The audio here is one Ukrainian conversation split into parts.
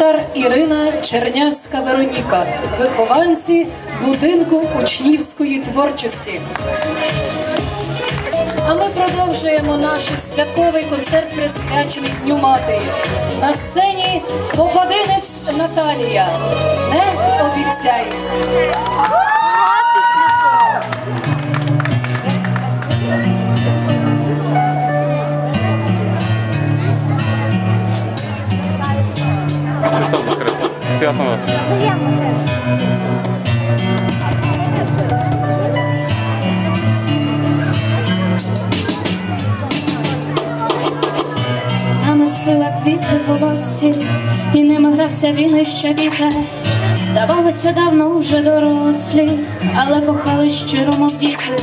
Тар Ірина Чернявська Вероніка, вихованці будинку учнівської творчості. А ми продовжуємо наш святковий концерт присвячений Дню Матері. На сцені попадинець Наталія. Не обіцяй. А носила квіти волосі, і ними грався він і ще вітер. Здавалося, давно вже дорослі, але кохали щиро, мов діти,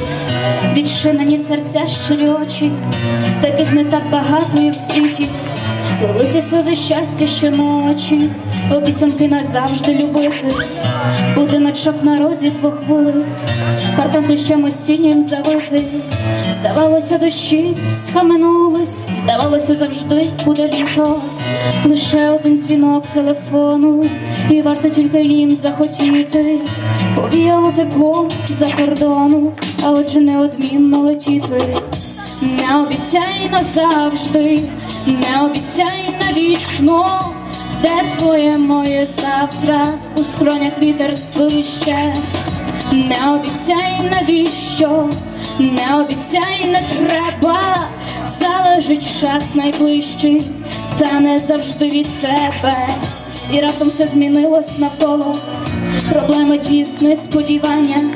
відчинені серця, щирі очі, таких не так багато і в світі. Лилися сльози щастя щоночі, обіцянки назавжди любити, будиночок на розі двох вулиць, паркан плющем осіннім завитий. Здавалося, дощі схаменулись, здавалося, завжди буде літо. Лише один дзвінок телефону, і варто тільки їм захотіти. Повіяло тепло за кордону, а отже неодмінно летіти. Не обіцяй назавжди, не обіцяй навічно, де твоє моє завтра у скронях вітер свище. Не обіцяй навіщо, не обіцяй, не треба, залежить час найближчий, та не завжди від тебе. І раптом все змінилось навколо, проблеми тісне сподівання,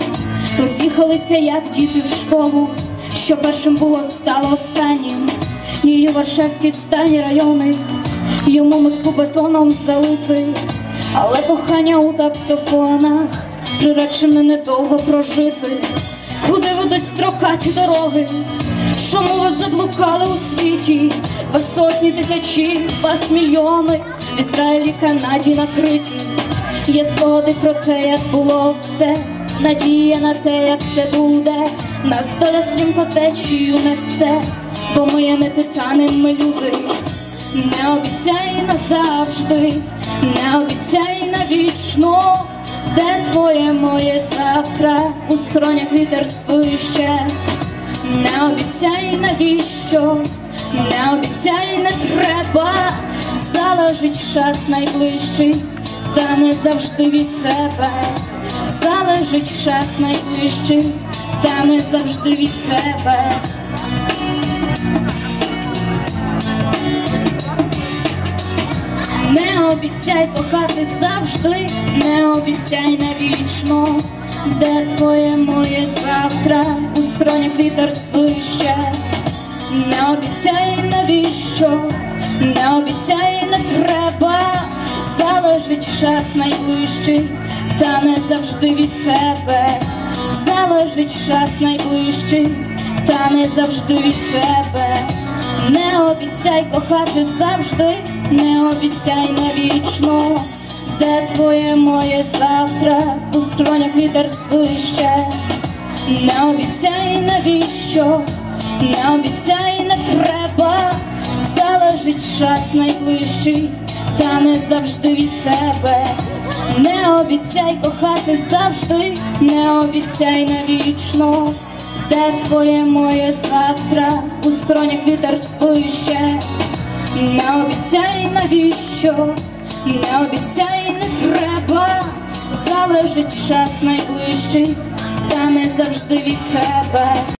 роз'їхалися, як діти в школу, що першим було, стало останнім. Її Варшавські стальні райони, йому Москву бетоном залитий, але кохання у таксофонах приречене недовго прожити. Куди ведуть строкаті дороги? Чому ви заблукали у світі? Вас сотні тисячі, вас мільйони, в Ізраїлі, Канаді накриті. Є спогади про те, як було все, надія на те, як все буде, нас доля стрімко течію несе, бо ми є не титани, ми люди. Не обіцяй назавжди, не обіцяй навічно, де твоє моє завтра у скронях вітер свище. Не обіцяй навіщо, не обіцяй, не треба, залежить час найближчий, та не завжди від тебе, залежить час найближчий, та не завжди від тебе. Не обіцяй кохати завжди, не обіцяй навічно, де твоє моє завтра? У скронях вітер свище. Не обіцяй навіщо, не обіцяй, не треба, залежить час найближчий, та не завжди від тебе, залежить час найближчий, та не завжди від тебе. Не обіцяй кохати завжди, не обіцяй навічно, де твоє моє завтра? У скронях вітер свище. Не обіцяй навіщо, не обіцяй, не треба, залежить час найближчий, та не завжди від тебе. Не обіцяй кохати завжди, не обіцяй навічно, де твоє моє завтра у скронях вітер свище. Не обіцяй навіщо, не обіцяй, не треба, залежить час найближчий, та не завжди від тебе.